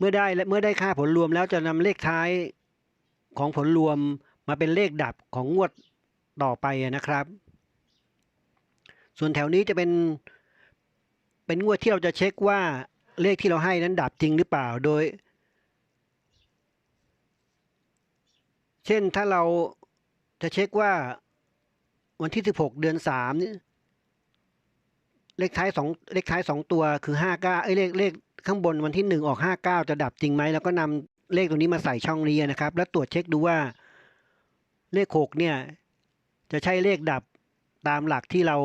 เมื่อได้และเมื่อได้ค่าผลรวมแล้วจะนำเลขท้ายของผลรวมมาเป็นเลขดับของงวดต่อไปนะครับ ส่วนแถวนี้จะเป็นเป็นงวดที่เราจะเช็คว่าเลขที่เราให้นั้นดับจริงหรือเปล่าโดย เช่นถ้าเราจะเช็คว่าวันที่ 16 เดือน3นี่เลขท้ายสองเลขท้ายสองตัวคือ59เอ้ยเลขเลข ข้างบนวันที่ 1 ออก 59 จะดับจริงไหม แล้วก็นำเลขตัวนี้มาใส่ช่องนี้นะครับ แล้วตรวจเช็คดูว่าเลข 6 เนี่ย จะใช่เลขดับตามหลักที่เรา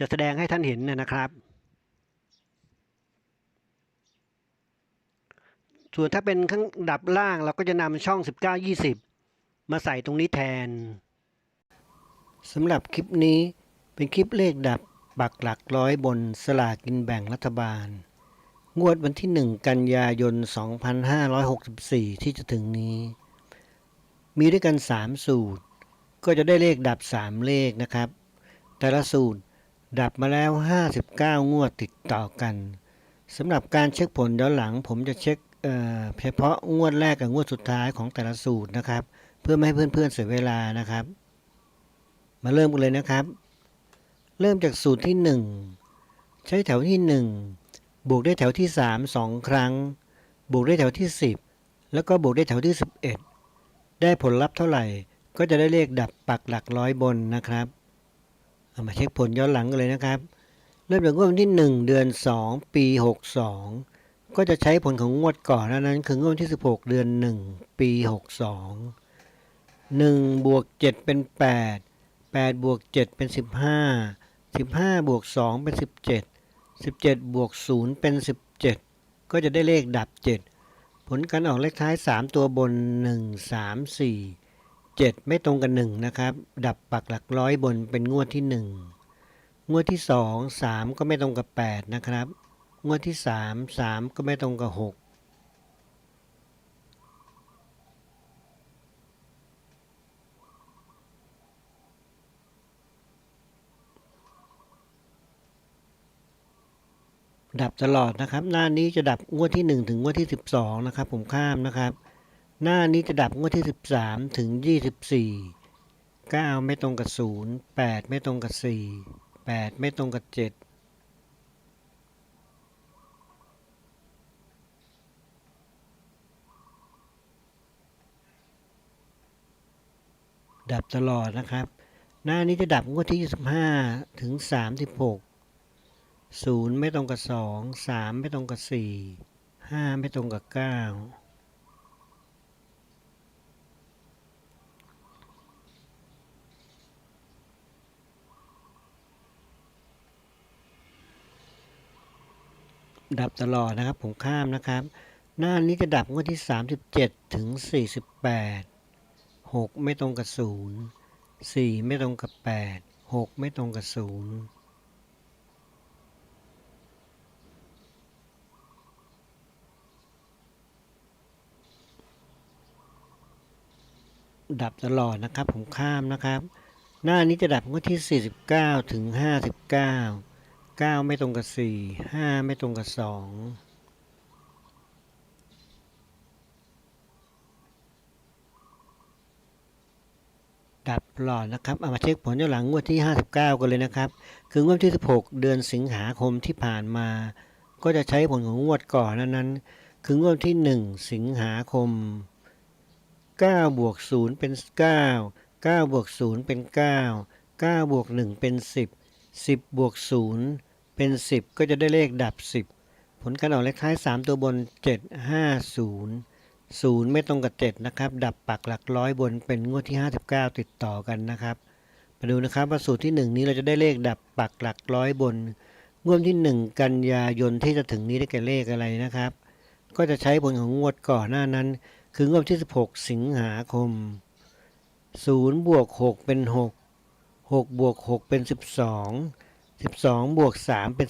จะแสดงให้ท่านเห็นนะครับ ส่วนถ้าเป็นข้างดับล่างเราก็จะนำช่อง 19 20 มาใส่ตรงนี้แทนสำหรับคลิปนี้เป็นคลิปเลขดับปักหลักร้อยบนสลากินแบ่งรัฐบาล งวดวันที่ 1 กันยายน 2564 ที่จะถึงนี้ มีด้วยกัน 3 สูตร ก็จะได้เลขดับ 3 เลขนะครับ แต่ละสูตรดับมาแล้ว 59 งวดติดต่อกันสำหรับการเช็คผลย้อนหลัง ผมจะเช็คเเฉพาะงวดแรกกับงวดสุดท้ายของแต่ละสูตรนะครับ เพื่อไม่ให้เพื่อนๆเสียเวลานะครับ มาเริ่มกันเลยนะครับ เริ่มจากสูตรที่ 1 ใช้แถวที่ 1 บวกด้วยแถวที่ 3 2 ครั้ง บวกด้วยแถวที่ 10 แล้วก็บวกด้วยแถวที่ 11 ได้ผลลัพธ์เท่าไหร่ ก็จะได้เลขดับปักหลักร้อยบนนะครับเอามาเช็คผลย้อนหลังกันเลยนะครับ เริ่มจากงวดวันที่ 1 เดือน 2 ปี 62 ก็จะใช้ผลของงวดก่อนนั้นคืองวดที่ 16 เดือน 1 ปี 62 1บวก7เป็น 8 8บวก7เป็น 15 15บวก2เป็น 17 17 บวก 0 เป็น 17 ก็จะได้เลขดับ 7 ผลการออกเลขท้าย 3 ตัวบน 1 3 4 7 ไม่ตรงกัน 1 นะครับ ดับปักหลักร้อยบนเป็นงวดที่ 1 งวดที่ 2 3 ก็ไม่ตรงกับ 8 นะครับ งวดที่ 3 3 ก็ไม่ตรงกับ 6 ดับตลอดนะครับ หน้านี้จะดับงวดที่ 1 ถึงงวดที่ 12 นะครับ ผมข้ามนะครับ หน้านี้จะดับงวดที่ 13 ถึง 24 9 ไม่ตรงกับ 0 8 ไม่ตรงกับ 4 8 ไม่ตรงกับ 7ดับตลอดนะครับ หน้านี้จะดับงวดที่ 25 ถึง 36 ศูนย์ไม่ตรงกับสองสามไม่ตรงกับสี่ห้าไม่ตรงกับเก้าดับตลอดนะครับ ผมข้ามนะครับ หน้านี้จะดับงวดที่ 37 ถึง 48 6 ไม่ตรงกับ 0 4 ไม่ตรงกับ 8 6 ไม่ตรงกับ 0 ดับตลอดนะครับ ผมข้ามนะครับ หน้านี้จะดับงวดที่ 49 ถึง 59 9 ไม่ตรงกับ 4 5 ไม่ตรงกับ 2ดับหลอดนะครับเอามาเช็คผลย้อนหลังงวดที่ 59 กันเลยนะครับ คืองวดที่ 16 เดือนสิงหาคมที่ผ่านมา ก็จะใช้ผลของงวดก่อนนั้นนั้นคืองวดที่ 1 สิงหาคม 9บวก0เป็น 9 9บวก0เป็น 9 9บวก1เป็น 10 10บวก0เป็น 10 ก็จะได้เลขดับ 10 ผลการออกเลขท้าย 3 ตัวบน 7 5 0 0 ไม่ตรงกับ 7 นะครับ ดับปักหลักร้อยบนเป็นงวดที่ 59 ติดต่อกันนะครับมาดูนะครับว่าสูตรที่ 1 นี้เราจะได้เลขดับปักหลักร้อยบน งวดที่ 1 กันยายนที่จะถึงนี้ได้แก่เลขอะไรนะครับ ก็จะใช้ผลของงวดก่อนหน้านั้น คืองวดที่ 16 สิงหาคม 0 บวก 6 เป็น 6 6 บวก 6 เป็น 12 12 บวก 3 เป็น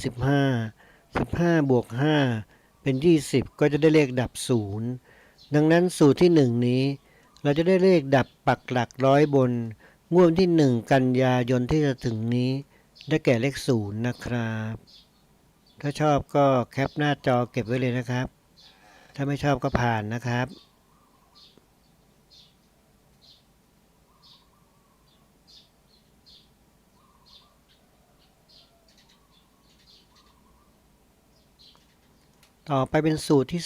15 15 บวก 5 เป็น 20 ก็จะได้เลขดับ 0 ดังนั้นสูตรที่ 1 นี้ เราจะได้เลขดับปักหลักร้อยบน งวดที่ 1 กันยายนที่จะถึงนี้ ได้แก่เลข 0 นะครับ ถ้าชอบก็แคปหน้าจอเก็บไว้เลยนะครับ ถ้าไม่ชอบก็ผ่านนะครับ ต่อไปเป็นสูตรที่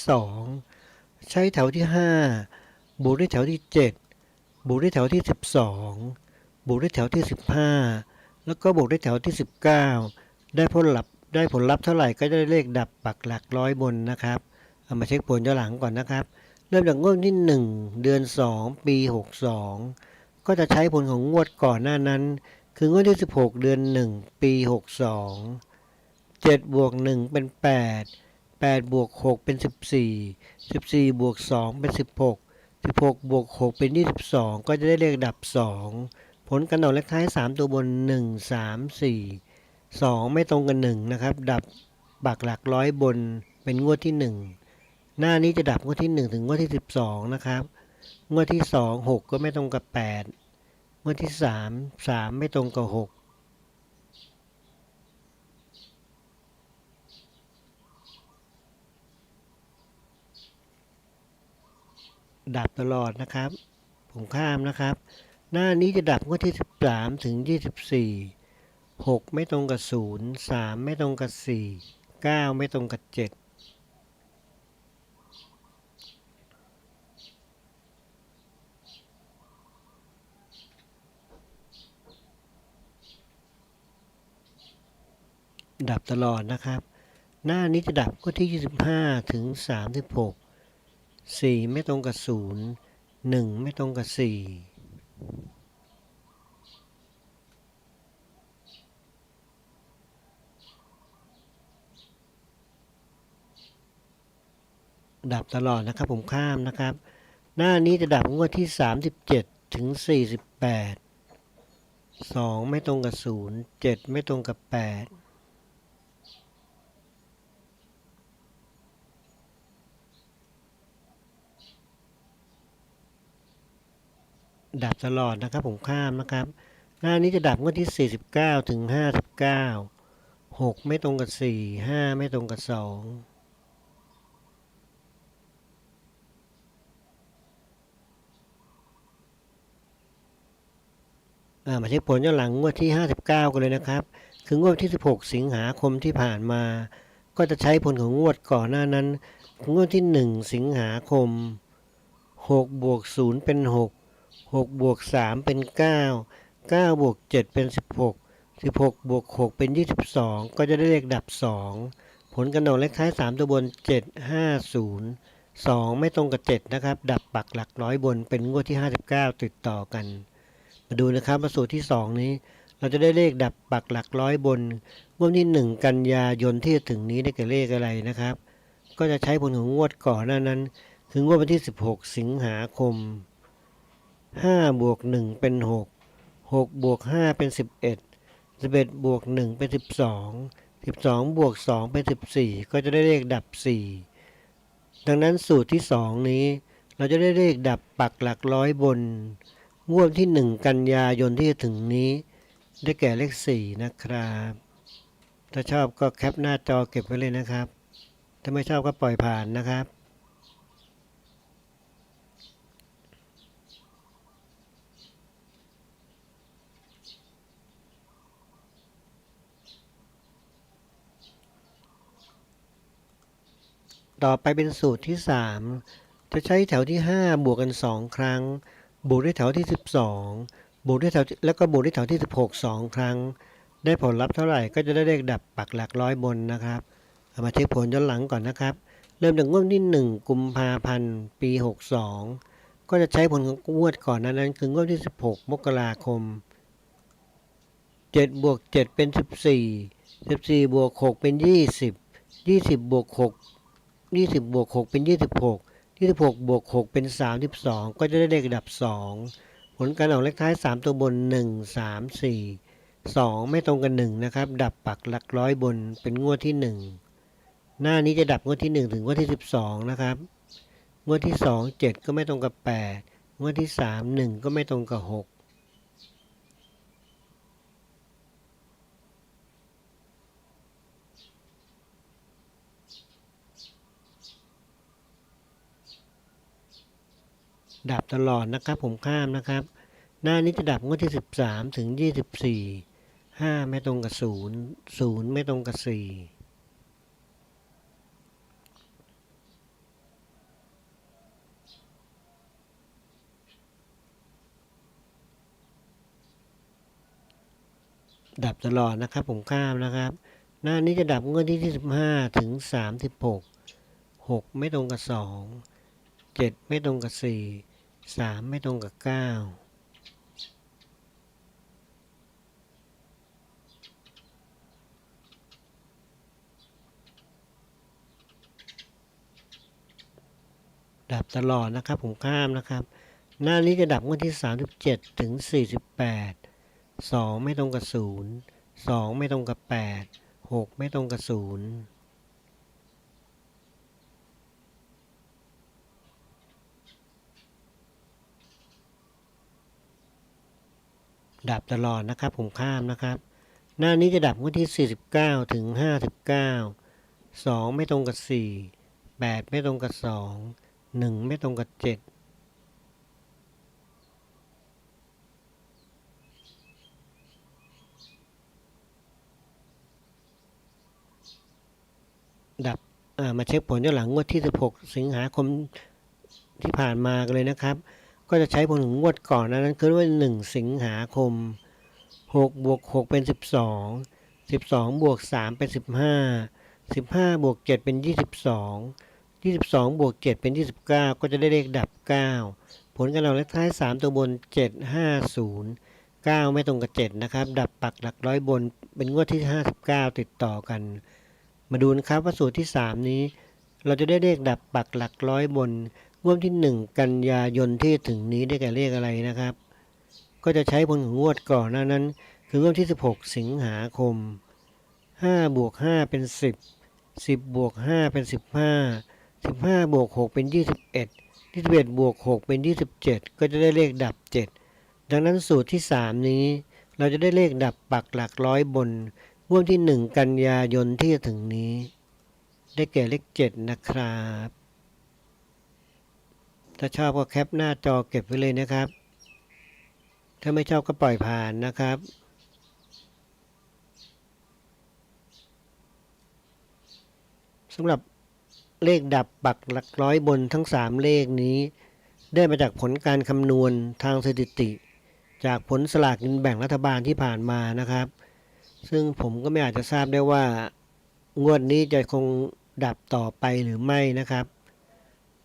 2 ใช้แถวที่ 5 บวกด้วยแถวที่ 7 บวกด้วยแถวที่ 12 บวกด้วยแถวที่ 15 แล้วก็บวกด้วยแถวที่ 19 ได้ผลลัพธ์ได้ผลลัพธ์เท่าไหร่ก็จะได้เลขดับปักหลักร้อยบนนะครับ เอามาเช็คผลย้อนหลังก่อนนะครับ เริ่มจากงวดที่ 1 เดือน 2 ปี 62 ก็จะใช้ผลของงวดก่อนหน้านั้น คืองวดที่ 16 เดือน 1 ปี 62 7บวก1เป็น 8 8บวก6เป็น 14 14บวก2เป็น 16 16บวก6เป็น 22 ก็จะได้เลขดับ 2 ผลการออกเลขท้าย 3 ตัวบน 1 3 4 2 ไม่ตรงกัน 1 นะครับ ดับบักหลักร้อยบนเป็นงวดที่ 1 หน้านี้จะดับงวดที่ 1 ถึงงวดที่ 12 นะครับ งวดที่ 2 6 ก็ไม่ตรงกับ 8 งวดที่ 3 3 ไม่ตรงกับ 6 ดับตลอดนะครับ ผมข้ามนะครับ หน้านี้จะดับงวดที่ 13 ถึง 24 6 ไม่ตรงกับ 0 3 ไม่ตรงกับ 4 9 ไม่ตรงกับ 7 ดับตลอดนะครับ หน้านี้จะดับงวดที่ 25 ถึง 36 สี่ไม่ตรงกับศูนย์หนึ่งไม่ตรงกับสี่ดับตลอดนะครับผมข้ามนะครับ หน้านี้จะดับงวดที่ 37 ถึง 48 2 ไม่ตรงกับ 0 7 ไม่ตรงกับ 8 ดับตลอดนะครับผมข้ามนะครับ หน้านี้จะดับงวดที่ 49 ถึง 59 6 ไม่ตรงกับ 4 5 ไม่ตรงกับ2อ่ามาเช็คผลย้อนหลังงวดที่ 59 กันเลยนะครับ คืองวดที่ 16 สิงหาคมที่ผ่านมา ก็จะใช้ผลของงวดก่อนหน้านั้น งวดที่ 1 สิงหาคม 6 บวก 0 เป็น 6 6บวก3เป็น 9 9บวก7เป็น 16 16บวก6เป็น 22 ก็จะได้เลขดับ 2 ผลกันออกเลขท้าย 3 ตัวบน 7 5 0 2 ไม่ตรงกับ 7 นะครับ ดับปักหลักร้อยบนเป็นงวดที่ 59 ติดต่อกัน มาดูนะครับมาสูตรที่ 2 นี้ เราจะได้เลขดับปักหลักร้อยบนงวดที่ 1 กันยายนที่จะถึงนี้ได้แก่เลขอะไรนะครับ ก็จะใช้ผลของงวดก่อนหน้านั้น คืองวดวันที่ 16 สิงหาคม 5บวก1เป็น6 6บวก5เป็น11 11บวก1เป็น12 12บวก2เป็น14ก็จะได้เลขดับ4ดังนั้นสูตรที่2นี้ เราจะได้เลขดับปักหลักร้อยบน งวดที่หนึ่งกันยายนที่จะถึงนี้ ได้แก่เลขสี่นะครับ ถ้าชอบก็แคปหน้าจอเก็บไว้เลยนะครับ ถ้าไม่ชอบก็ปล่อยผ่านนะครับ ต่อไปเป็นสูตรที่ 3 จะใช้แถวที่ 5 บวกกัน 2 ครั้ง บวกด้วยแถวที่ 12 บวกด้วยแถวแล้วก็บวกด้วยแถวที่ 16 2 ครั้ง ได้ผลลัพธ์เท่าไหร่ก็จะได้เลขดับปักหลักร้อยบนนะครับเอามาเช็คผลย้อนหลังก่อนนะครับ เริ่มจากงวดที่ 1 กุมภาพันธ์ปี 62 ก็จะใช้ผลของงวดก่อนนั้นนั้นคืองวดที่ 16 มกราคม 7 บวก 7 เป็น 14 14 บวก 6 เป็น 20 20 บวก 6 20บวก6เป็น26 26บวก6เป็น32ก็จะได้เลขดับ2ผลการออกเลขท้าย3ตัวบน1 3 4 2ไม่ตรงกัน1นะครับ ดับปักหลักร้อยบนเป็นงวดที่1หน้านี้จะดับงวดที่1ถึงงวดที่12นะครับ งวดที่2 7ก็ไม่ตรงกับ8งวดที่3 1ก็ไม่ตรงกับ6 ดับตลอดนะครับ ผมข้ามนะครับ หน้านี้จะดับงวดที่ 13 ถึง 24 5 ไม่ตรงกับ 0 0 ไม่ตรงกับ 4ดับตลอดนะครับผมข้ามนะครับ หน้านี้จะดับงวดที่ 25 ถึง 36 6 ไม่ตรงกับ 2 7 ไม่ตรงกับ 4 3ไม่ตรงกับ9ดับตลอดนะครับ ผมข้ามนะครับ หน้านี้จะดับงวดที่ 37 ถึง 48 2 ไม่ตรงกับ 0 2 ไม่ตรงกับ 8 6 ไม่ตรงกับ 0 ดับตลอดนะครับ ผมข้ามนะครับ หน้านี้จะดับงวดที่ 49 ถึง 59 2 ไม่ตรงกับ 4 8 ไม่ตรงกับ 2 1 ไม่ตรงกับ 7 ดับมาเช็คผลย้อนหลังงวดที่ 16 สิงหาคมที่ผ่านมากันเลยนะครับ ก็จะใช้ผลของงวดก่อนนั้นคือว่า 1 สิงหาคม 6 บวก 6 เป็น 12 12 บวก 3 เป็น 15 15 บวก 7 เป็น 22 22 บวก 7 เป็น 29 ก็จะได้เลขดับ 9 ผลการออกเลขท้าย 3 ตัวบน 7 5 0 9 ไม่ตรงกับ 7 นะครับ ดับปักหลักร้อยบนเป็นงวดที่ 59 ติดต่อกัน มาดูนะครับว่าสูตรที่ 3 นี้ เราจะได้เลขดับปักหลักร้อยบน งวดที่1กันยายนที่ถึงนี้ได้แก่เลขอะไรนะครับ ก็จะใช้ผลของงวดก่อนหน้านั้น คืองวดที่ 16 สิงหาคม5บวก5เป็น 10 10บวก5เป็น 15 15บวก6เป็น 21 21บวก6เป็น 27 ก็จะได้เลขดับ 7 ดังนั้นสูตรที่ 3 นี้ เราจะได้เลขดับปักหลักร้อยบนงวดที่ 1 กันยายนที่จะถึงนี้ ได้แก่เลข 7 นะครับ ถ้าชอบก็แคปหน้าจอเก็บไว้เลยนะครับ ถ้าไม่ชอบก็ปล่อยผ่านนะครับ สำหรับเลขดับปักหลักร้อยบนทั้ง 3 เลขนี้ ได้มาจากผลการคำนวณทางสถิติ จากผลสลากกินแบ่งรัฐบาลที่ผ่านมานะครับ ซึ่งผมก็ไม่อาจจะทราบได้ว่างวดนี้จะคงดับต่อไปหรือไม่นะครับ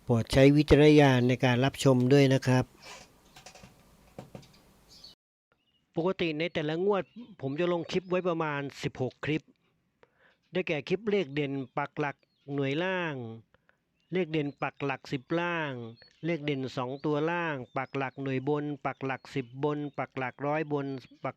โปรดใช้วิจารณญาณในการรับชมด้วยนะครับ ปกติในแต่ละงวด ผมจะลงคลิปไว้ประมาณ 16 คลิป ได้แก่คลิปเลขเด่นปักหลักหน่วยล่าง เลขเด่นปักหลัก 10 ล่าง เลขเด่น 2 ตัวล่าง ปักหลักหน่วยบน ปักหลัก 10 บน ปักหลักร้อยบนปัก